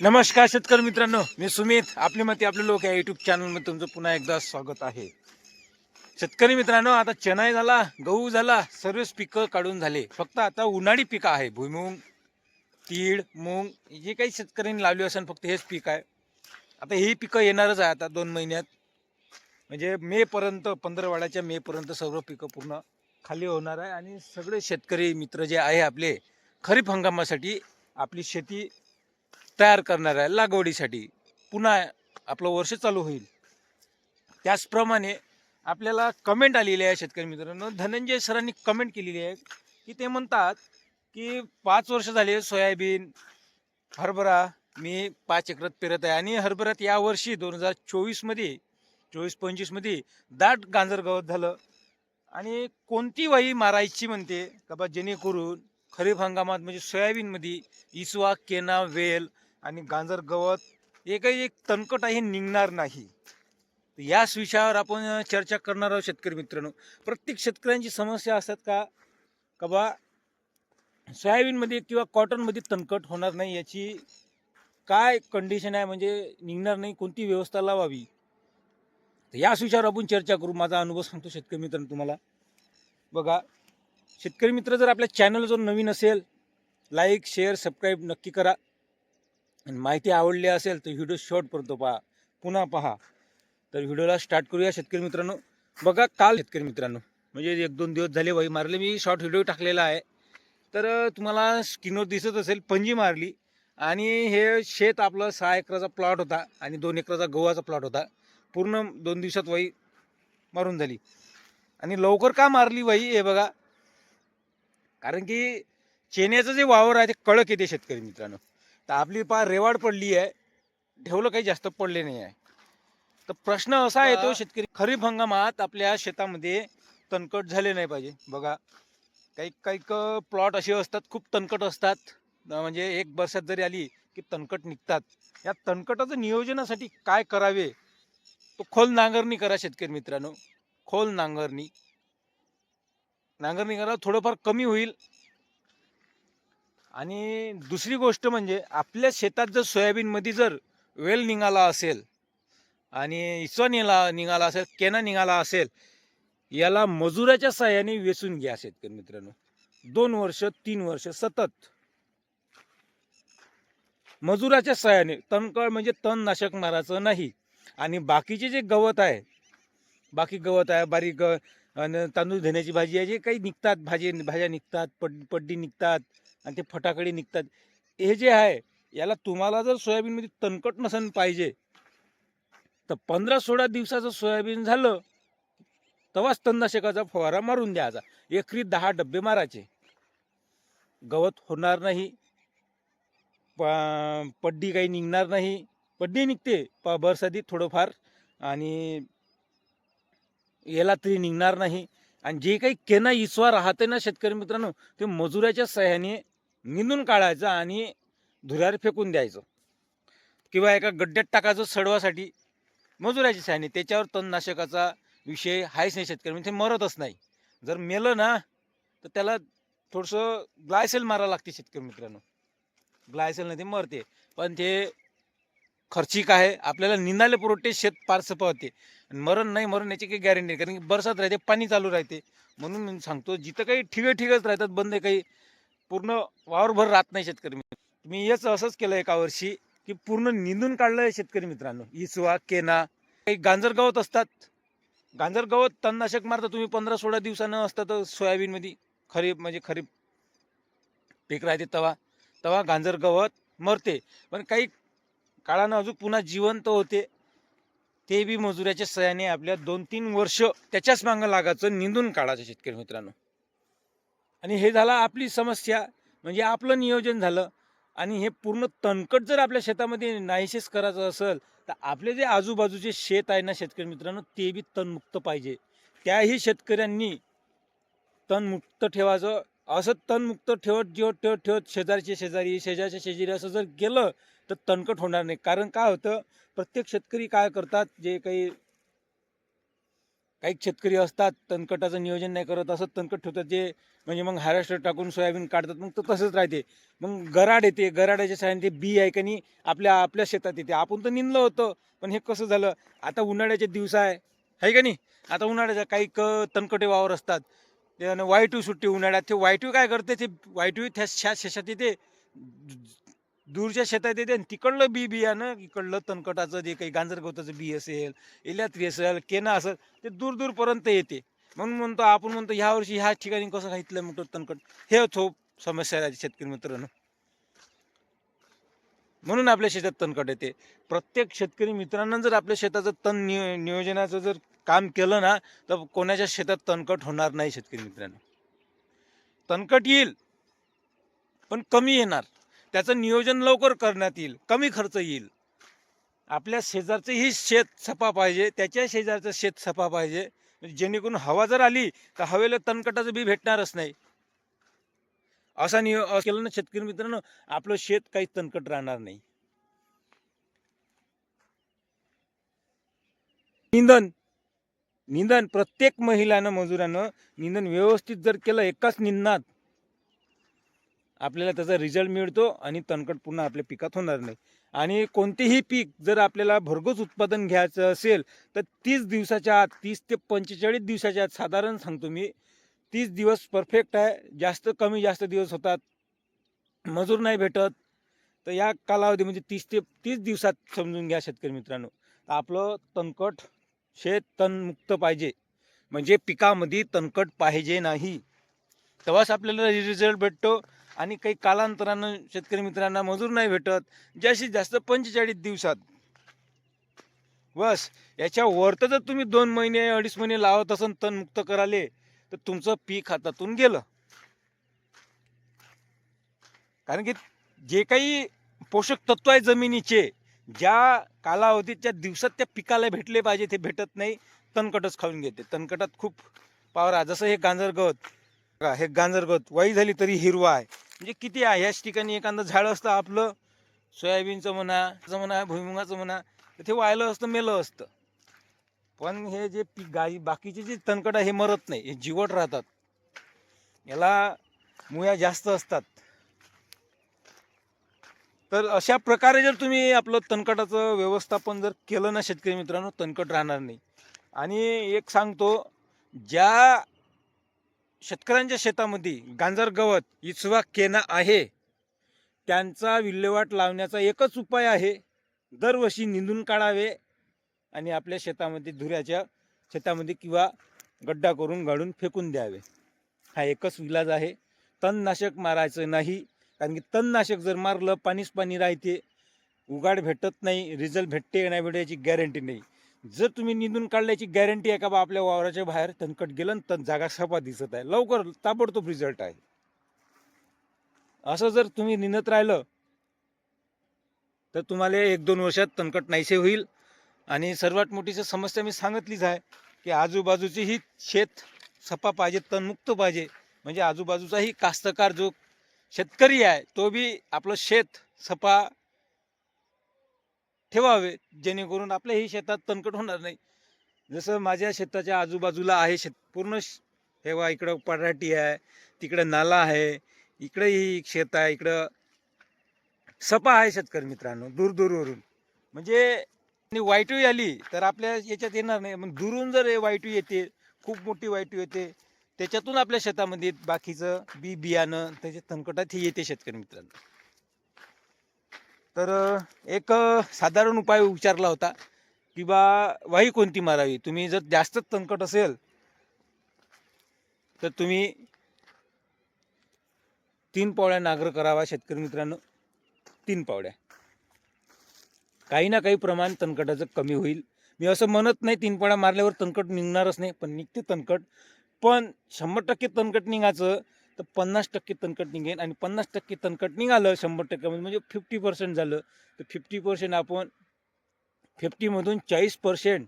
नमस्कार शेतकरी मित्रांनो मी सुमित. आपली मते आपले लोक या युट्यूब चॅनलमध्ये तुमचं पुन्हा एकदा स्वागत आहे. शेतकरी मित्रांनो आता चणाई झाला गहू झाला सर्वच पिकं काढून झाले. फक्त आता उन्हाळी पिकं आहे. भुईमुंग तीळ मूग जे काही शेतकऱ्यांनी लावली असेल फक्त हेच पीक आहे. आता ही पिकं येणारच आहे आता दोन महिन्यात. म्हणजे मेपर्यंत पंधरवाड्याच्या मेपर्यंत सर्व पिकं पूर्ण खाली होणार आहे. आणि सगळे शेतकरी मित्र जे आहे आपले खरीप हंगामासाठी आपली शेती तयार करणार आहे लागवडीसाठी. पुन्हा आपलं वर्ष चालू होईल. त्याचप्रमाणे आपल्याला कमेंट आलेली आहे शेतकरी मित्रांनो. धनंजय सरांनी कमेंट केलेली आहे की ते म्हणतात की पाच वर्ष झाले सोयाबीन हरभरा मी पाच एकरात पेरत आहे आणि हरभऱ्यात यावर्षी दोन हजार चोवीसमध्ये चोवीस पंचवीसमध्ये दाट गांजर गवत झालं. आणि कोणती वाई मारायची म्हणते? का बा जेणेकरून खरीप हंगामात म्हणजे सोयाबीनमध्ये इसवा केना वेल आणि गांजर गवत एकही एक तणकट आहे निघणार नाही. तर याच विषयावर आपण चर्चा करणार आहोत शेतकरी मित्रांनो. प्रत्येक शेतकऱ्यांची समस्या असतात का? का बा सोयाबीनमध्ये किंवा कॉटनमध्ये तणकट होणार नाही याची काय कंडिशन आहे? म्हणजे निघणार नाही कोणती व्यवस्था लावावी? तर याच विषयावर आपण चर्चा करू. माझा अनुभव सांगतो शेतकरी मित्रांनो तुम्हाला. बघा शेतकरी मित्र जर आपल्या चॅनल जर नवीन असेल लाईक शेअर सबस्क्राईब नक्की करा. आणि माहिती आवडली असेल तर व्हिडिओ शॉर्टपर्यंत पहा. पुन्हा पहा. तर व्हिडिओला स्टार्ट करूया शेतकरी मित्रांनो. बघा काल शेतकरी मित्रांनो म्हणजे एक दोन दिवस झाले वही मारले मी शॉर्ट व्हिडिओ टाकलेला आहे. तर तुम्हाला स्क्रीनवर दिसत असेल पंजी मारली. आणि हे शेत आपलं सहा एकराचा प्लॉट होता आणि दोन एकराचा गव्हाचा प्लॉट होता. पूर्ण दोन दिवसात वही मारून झाली. आणि लवकर का मारली वही? हे बघा. कारण की चेन्याचं जे वावर आहे ते कडक येते शेतकरी मित्रांनो. तर आपली पा रेवाड पडली आहे. ठेवलं काही जास्त पडले नाही आहे. तर प्रश्न असा येतो शेतकरी खरीप हंगामात आपल्या शेतामध्ये तणकट झाले नाही पाहिजे. बघा काही काही प्लॉट असे असतात खूप तणकट असतात. म्हणजे एक वर्षात जरी आली की तणकट निघतात. या तणकटाचं नियोजनासाठी काय करावे? तो खोल नांगरणी करा शेतकरी मित्रांनो. खोल नांगरणी. नांगरणी करा थोडंफार कमी होईल. आणि दुसरी गोष्ट म्हणजे आपल्या शेतात जर सोयाबीनमध्ये जर वेल निघाला असेल आणि इसवा निघाला निघाला असेल केना निघाला असेल याला मजुराच्या साह्याने वेचून घ्या शेतकरी मित्रांनो. दोन वर्ष तीन वर्ष सतत. मजुराच्या साह्याने तणकळ म्हणजे तणनाशक मारायचं नाही. आणि बाकीचे जे गवत आहे बाकी गवत आहे बारीक तांदूळ धण्याची भाजी आहे जे काही निघतात भाजी भाज्या निघतात पड पड्डी निघतात आणि ते फटाकडे निघतात. हे जे आहे याला तुम्हाला जर सोयाबीनमध्ये तणकट नसन पाहिजे तर पंधरा सोळा दिवसाचं सोयाबीन झालं तेव्हाच तणनाशकाचा फवारा मारून द्यायचा. एकरी दहा डब्बे मारायचे. गवत होणार नाही. प- पड्डी काही निघणार नाही. पड्डी निघते. प बरसादी थोडंफार आणि याला तरी निघणार नाही. आणि जे काही केना इसवा राहते ना शेतकरी मित्रांनो ते मजुराच्या सहाय्याने निंदून काढायचं आणि धुऱ्यावर फेकून द्यायचं. किंवा एका गड्ड्यात टाकायचं सडवासाठी मजुराची सायनी त्याच्यावर तणनाशकाचा विषय आहेच नाही शेतकरी. म्हणजे ते मरतच नाही. जर मेलं ना तर त्याला थोडंसं ग्लायसेल मारावं लागते शेतकरी मित्रांनो. ग्लायसेल ते मरते. पण ते खर्चिक आहे. आपल्याला निंदाले पुरवठे शेत पारसं पावते. आणि मरण नाही मरण याची काही गॅरंटी नाही. कारण की बरसात राहते पाणी चालू राहते. म्हणून मी सांगतो जिथं काही ठिगं ठिगच राहतात बंद काही पूर्ण वावरभर राहत नाही शेतकरी मित्र. मी हेच असंच केलं एका वर्षी की पूर्ण निंदून काढलं आहे शेतकरी मित्रांनो. इसवा केना काही गांजर गवत असतात. गांजर गवत तणनाशक मारता तुम्ही पंधरा सोळा दिवसानं असतं तर सोयाबीनमध्ये. खरीप म्हणजे खरीप पीक राहते तवा. तवा गांजर गवत मरते. पण काही काळानं अजून पुन्हा जिवंत होते. ते बी मजुराच्या सहाय्याने आपल्या दोन तीन वर्ष त्याच्याच मागं लागायचं निंदून काढायचं शेतकरी मित्रांनो. आणि हे झालं आपली समस्या. म्हणजे आपलं नियोजन झालं. आणि हे पूर्ण तणकट जर आपल्या शेतामध्ये नाहीशेच करायचं असेल तर आपले जे आजूबाजूचे शेत आहे ना शेतकरी मित्रांनो ते बी तणमुक्त पाहिजे. त्याही शेतकऱ्यांनी तणमुक्त ठेवायचं. असं तणमुक्त ठेवत जेवत ठेवत ठेवत शेजारचे शेजारी शेजारच्या शेजारी असं जर गेलं तर तणकट होणार नाही. कारण काय होतं प्रत्येक शेतकरी काय करतात जे काही काही शेतकरी असतात तणकटाचं नियोजन नाही करत असं तणकट ठेवतात जे म्हणजे मग हाराष्ट्र टाकून सोयाबीन काढतात मग तर तसंच राहते मग गराड येते गराडाच्या साह्याने ते बी आहे का नाही आपल्या आपल्या शेतात येते आपण तर निंदलं होतं पण हे कसं झालं आता उन्हाळ्याचे दिवस आहे आहे का नाही आता उन्हाळ्याच्या काही क तणकटे वावर असतात त्यानं वाईटू सुट्टी उन्हाळ्यात ते वाईटू काय करते ते वाईटू त्या शेशात येते दूरच्या शेतात येते आणि तिकडलं बी बियाणं इकडलं तणकटाचं जे काही गांजरगवताचं बी असेल इल्यात्री असेल केना असेल ते दूर दूरपर्यंत येते. म्हणून म्हणतो आपण म्हणतो ह्या वर्षी ह्या ठिकाणी कसं घातलं म्हणतो तणकट? हे तो समस्या आहे शेतकरी मित्रांनो. म्हणून आपल्या शेतात तणकट येते. प्रत्येक शेतकरी मित्रांना जर आपल्या शेताचं तण नियो नियोजनाचं जर काम केलं ना तर कोणाच्या शेतात तणकट होणार नाही शेतकरी मित्रांनो. तणकट येईल पण कमी येणार. त्याचं नियोजन लवकर करण्यात येईल कमी खर्च येईल. आपल्या शेजारचंही शेत सफा पाहिजे त्याच्या शेजारचं शेत सफा पाहिजे. जेणेकरून हवा जर आली तर हवेला तणकटाचं बी भेटणारच नाही. असा नियो केलं ना शेतकरी मित्रांनो आपलं शेत काही तणकट राहणार नाही. निंदन. निंदन. प्रत्येक महिलानं मजुरानं निंदन व्यवस्थित जर केलं एकाच निंदनात. आपल्याला त्याचा रिझल्ट मिळतो आणि तणकट पुन्हा आपल्या पिकात होणार नाही. आणि कोणतेही पीक जर आपल्याला भरघोस उत्पादन घ्यायचं असेल तर तीस दिवसाच्या आत तीस ते पंचेचाळीस दिवसाच्या आत साधारण सांगतो मी तीस दिवस परफेक्ट आहे. जास्त कमी जास्त दिवस होतात. मजूर नाही भेटत. तर या कालावधी म्हणजे तीस ते तीस दिवसात समजून घ्या शेतकरी मित्रांनो. आपलं तणकट शेत तणमुक्त पाहिजे. म्हणजे पिकामध्ये तणकट पाहिजे नाही. तेव्हाच आपल्याला रिझल्ट भेटतो. आणि काही कालांतरानं शेतकरी मित्रांना मजूर नाही भेटत जास्तीत जास्त पंचेचाळीस दिवसात. बस याच्या वरतं जर तुम्ही दोन महिने अडीच महिने लावत असन तणमुक्त कराले तर तुमचं पीक हातातून गेलं. कारण की जे काही पोषक तत्व आहे जमिनीचे ज्या कालावधीच्या दिवसात त्या पिकाला भेटले पाहिजे ते भेटत नाही तणकटच खाऊन घेते. तणकटात खूप पावर आहे जसं हे गांजर गवत हे गांजर गवत वाई झाली तरी हिरवा आहे. म्हणजे किती आहे? ह्याच ठिकाणी एखादं झाड असतं आपलं सोयाबीनचं म्हणा त्याचं म्हणा भुईमुगाचं म्हणा तर ते वायलं असतं मेलं असतं. पण हे जे पी गाई बाकीचे जे तणकट आहे हे मरत नाही हे जिवट राहतात. याला मुया जास्त असतात. तर अशा प्रकारे जर तुम्ही आपलं तणकटाचं व्यवस्थापन जर केलं ना शेतकरी मित्रांनो तणकट राहणार नाही. आणि एक सांगतो ज्या शेतकऱ्यांच्या शेतामध्ये गांजर गवत इचवा केना आहे. त्यांचा विल्हेवाट लावण्याचा एकच उपाय आहे. दरवर्षी निंदून काढावे आणि आपल्या शेतामध्ये धुऱ्याच्या शेतामध्ये किंवा गड्डा करून गाडून फेकून द्यावे. हा एकच इलाज आहे. तणनाशक मारायचं नाही कारण की तणनाशक जर मारलं पाणीच पाणी राहते. उगाड भेटत नाही रिझल्ट भेटते का नाही गॅरंटी नाही. जर तुम्ही निंदून काढल्याची गॅरंटी आहे का बा आपल्या वावराच्या बाहेर? तणकट गेलं तण जागा सफा दिसत आहे. लवकर ताबडतोब रिझल्ट आहे. असं जर तुम्ही निंदत राहिलं तर तुम्हाला एक दोन वर्षात तणकट नाहीसे होईल. आणि सर्वात मोठी समस्या मी सांगितलीच आहे की आजूबाजूची ही शेत सपा पाहिजे तणमुक्त पाहिजे. म्हणजे आजूबाजूचाही कास्तकार जो शेतकरी आहे तो बी आपलं शेत सपा ठेवावे जेणेकरून आपल्याही शेतात तणकट होणार नाही. जसं माझ्या शेताच्या आजूबाजूला आहे शेत पूर्ण श- हे वा इकडं पराठी आहे तिकडं नाला आहे इकडेही शेत आहे इकडं सपा आहे शेतकरी मित्रांनो दूर दूरवरून. म्हणजे आणि वाईटू आली तर आपल्या याच्यात येणार नाही. मग दुरून जर हे वाईटू येते खूप मोठी वाईटू येते त्याच्यातून आपल्या शेतामध्ये बाकीचं बी बियाणं त्याच्या तणकटात हे येते शेतकरी मित्रांनो. तर एक साधारण उपाय विचारला होता की बा वाही कोणती मारावी? तुम्ही जर जास्तच तणकट असेल तर तुम्ही तीन पावड्या नागर करावा शेतकरी मित्रांनो. तीन पावड्या काही ना काही प्रमाण तणकटाचं कमी होईल. मी असं म्हणत नाही तीन पावड्या मारल्यावर तणकट निघणारच नाही पण निघते तणकट पण शंभर टक्के तणकट निघायचं तर पन्नास टक्के तणकट निघेल आणि पन्नास टक्के तणकट निघालं शंभर टक्क्यामध्ये म्हणजे, म्हणजे फिफ्टी पर्सेंट झालं. तर फिफ्टी पर्सेंट आपण फिफ्टीमधून चाळीस पर्सेंट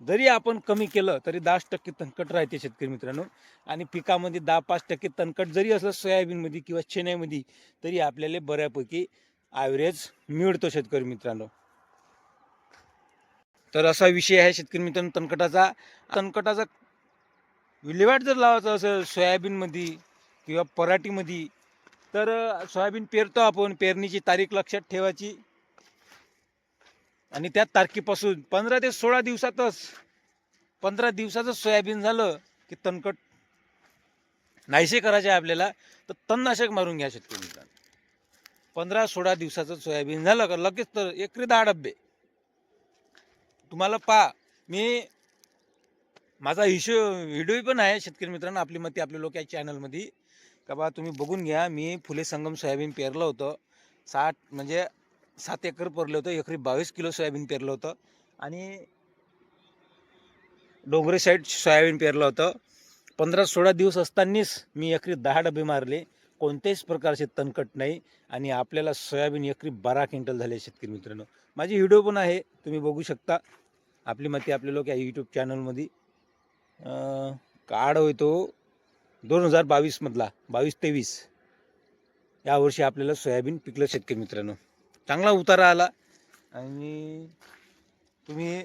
जरी आपण कमी केलं तरी दहा टक्के तणकट राहते शेतकरी मित्रांनो. आणि पिकामध्ये दहा पाच टक्के तणकट जरी असलं सोयाबीनमध्ये किंवा चेन्यामध्ये तरी आपल्याला बऱ्यापैकी ॲव्हरेज मिळतो शेतकरी मित्रांनो. तर असा विषय आहे शेतकरी मित्रांनो तणकटाचा तणकटाचा विल्हेवाट जर लावायचा असेल सोयाबीनमध्ये किंवा पराठीमध्ये. तर सोयाबीन पेरतो आपण पेरणीची तारीख लक्षात ठेवायची. आणि त्या तारखेपासून पंधरा ते सोळा दिवसातच पंधरा दिवसाचं सोयाबीन झालं की तणकट नाहीसे करायचे आहे आपल्याला तर तणनाशक मारून घ्या शेतकरी मित्रांनो. पंधरा सोळा दिवसाचं सोयाबीन झालं का लगेच तर एकरी दहा डब्बे. तुम्हाला पा मी माझा हिशो व्हिडिओ पण आहे शेतकरी मित्रांनो आपली मते आपले लोक या चॅनलमध्ये का बा तुम्ही बघून घ्या. मी फुले संगम सोयाबीन पेरलं होतं. साठ म्हणजे सात एकर पेरलं होतं. एकरी बावीस किलो सोयाबीन पेरलं होतं. आणि डोंगरे साईड सोयाबीन पेरलं होतं. पंधरा सोळा दिवस असतानाच मी एकरी दहा डबे मारले. कोणत्याच प्रकारचे तणकट नाही. आणि आपल्याला सोयाबीन एकरी बारा क्विंटल झाले शेतकरी मित्रांनो. माझी व्हिडिओ पण आहे. तुम्ही बघू शकता. आपली मते आपले लोक या यूट्यूब चॅनलमध्ये काढ होतो दोन हजार बावीसमधला बावीस तेवीस. यावर्षी आपल्याला सोयाबीन पिकलं शेतकरी मित्रांनो. चांगला उतारा आला आणि तुम्ही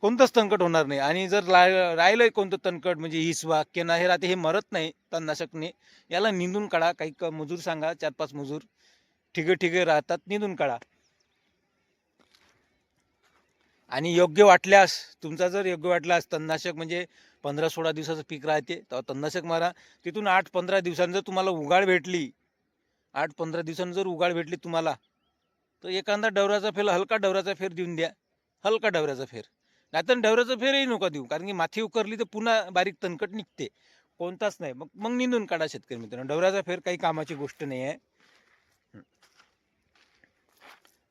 कोणतंच तणकट होणार नाही. आणि जर ला राहिलं कोणतं तणकट म्हणजे हिसवा केना हे राहते हे मरत नाही तणनाशकने. याला निंदून काढा काही क- मजूर सांगा चार पाच मजूर. ठिगे ठिगे राहतात निंदून काढा. आणि योग्य वाटल्यास तुमचा जर योग्य वाटल्यास तणनाशक म्हणजे पंधरा सोळा दिवसाचं पीक राहते तेव्हा तणनाशक मारा. तिथून आठ पंधरा दिवसांनी जर तुम्हाला उगाळ भेटली आठ पंधरा दिवसांनी जर उगाळ भेटली तुम्हाला तर एखादा डवराचा फेर हलका डवराचा फेर देऊन द्या. हलका डवऱ्याचा फेर. नाहीतर डवऱ्याचा फेरही नका देऊ कारण की माथी उकरली तर पुन्हा बारीक तणकट निघते. कोणताच नाही. मग मग निंदून काढा शेतकरी मित्रांनो. डवऱ्याचा फेर काही कामाची गोष्ट नाही आहे.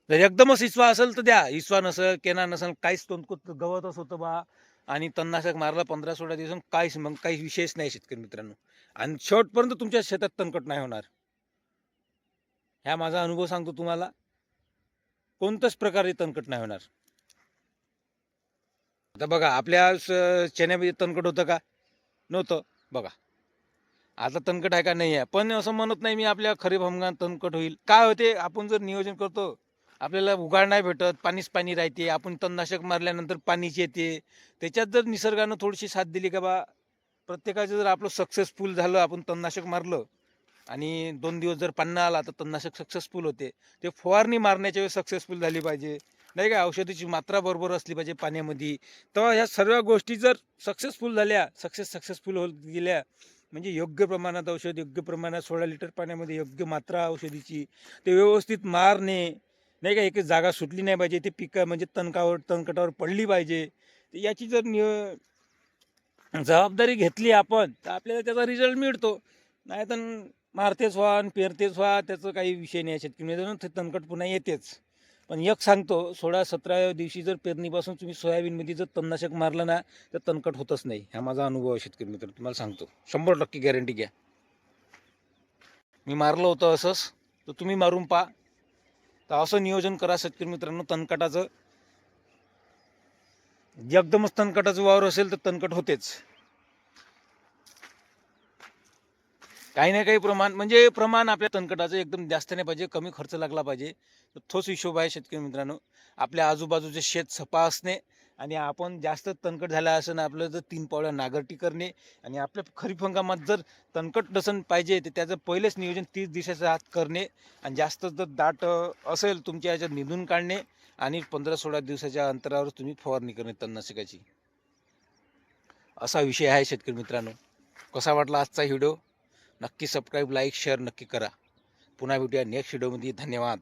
जर एकदमच इस्वा असेल तर द्या. इस्वा नसेल केना नसेल काहीच तणकूत गवतच होतं बा. आणि तणनाशक मारलं पंधरा सोळा दिवस काहीच मग काही विशेष नाही शेतकरी मित्रांनो. आणि शेवटपर्यंत तुमच्या शेतात तणकट नाही होणार. ह्या माझा अनुभव सांगतो तुम्हाला. कोणत्याच प्रकारे तणकट नाही होणार. आता बघा आपल्या चण्यामध्ये तणकट होतं का? नव्हतं. बघा. आता तणकट आहे का? नाही आहे पण असं म्हणत नाही मी आपल्या खरीप हंगामात तणकट होईल. काय होते? आपण जर नियोजन करतो आपल्याला उगाळ नाही भेटत पाणीच पाणी राहते. आपण तणनाशक मारल्यानंतर पाणीच येते. त्याच्यात जर निसर्गानं थोडीशी साथ दिली का बा प्रत्येकाचं जर आपलं सक्सेसफुल झालं आपण तणनाशक मारलं आणि दोन दिवस जर पान्ना आला तर तणनाशक सक्सेसफुल होते. ते फवारणी मारण्याच्या वेळेस सक्सेसफुल झाली पाहिजे. नाही का? औषधाची मात्रा बरोबर असली पाहिजे पाण्यामध्ये. तर ह्या सर्व गोष्टी जर सक्सेसफुल झाल्या सक्सेस सक्सेसफुल होत गेल्या म्हणजे योग्य प्रमाणात औषध योग्य प्रमाणात सोळा लिटर पाण्यामध्ये योग्य मात्रा औषधीची ते व्यवस्थित मारणे नाही का एक जागा सुटली नाही पाहिजे ते पिकं म्हणजे तणकावर तणकटावर पडली पाहिजे. तर याची जर निय जबाबदारी घेतली आपण तर आपल्याला त्याचा रिझल्ट मिळतो. नाही तर मारतेच व्हा आणि पेरतेच व्हा त्याचं काही विषय नाही आहे शेतकरी ते तणकट पुन्हा येतेच. पण एक सांगतो सोळा सतराव्या दिवशी जर पेरणीपासून तुम्ही सोयाबीनमध्ये जर तणनाशक मारलं ना तर तणकट होतच नाही. हा माझा अनुभव आहे शेतकरी मित्र तुम्हाला सांगतो. शंभर टक्के गॅरंटी घ्या. मी मारलं होतं असंच तर तुम्ही मारून पहा. तर असं नियोजन करा शेतकरी मित्रांनो तणकटाचं एकदमच तणकटाचं वावर असेल तर तणकट होतेच. काही ना काही प्रमाण म्हणजे प्रमाण आपल्या तणकटाचं एकदम जास्त नाही पाहिजे कमी खर्च लागला पाहिजे. तर तोच हिशोब आहे शेतकरी मित्रांनो. आपल्या आजूबाजूचे शेत सपा असणे आणि आपण जास्त तणकट झाला असं आपलं जर तीन पावल्या नागरटी करणे आणि आपल्या खरीप हंगामात जर तणकट नसन पाहिजे तर त्याचं पहिलेच नियोजन तीस दिवसाच्या आत करणे आणि जास्त जर दाट असेल तुमच्या याच्यात निधून काढणे आणि पंधरा सोळा दिवसाच्या अंतरावर तुम्ही फवारणी करणे तणनाशकाची. असा विषय आहे शेतकरी मित्रांनो. कसा वाटला आजचा व्हिडिओ? नक्की सबस्क्राईब लाईक शेअर नक्की करा. पुन्हा भेटूया नेक्स्ट व्हिडिओमध्ये धन्यवाद.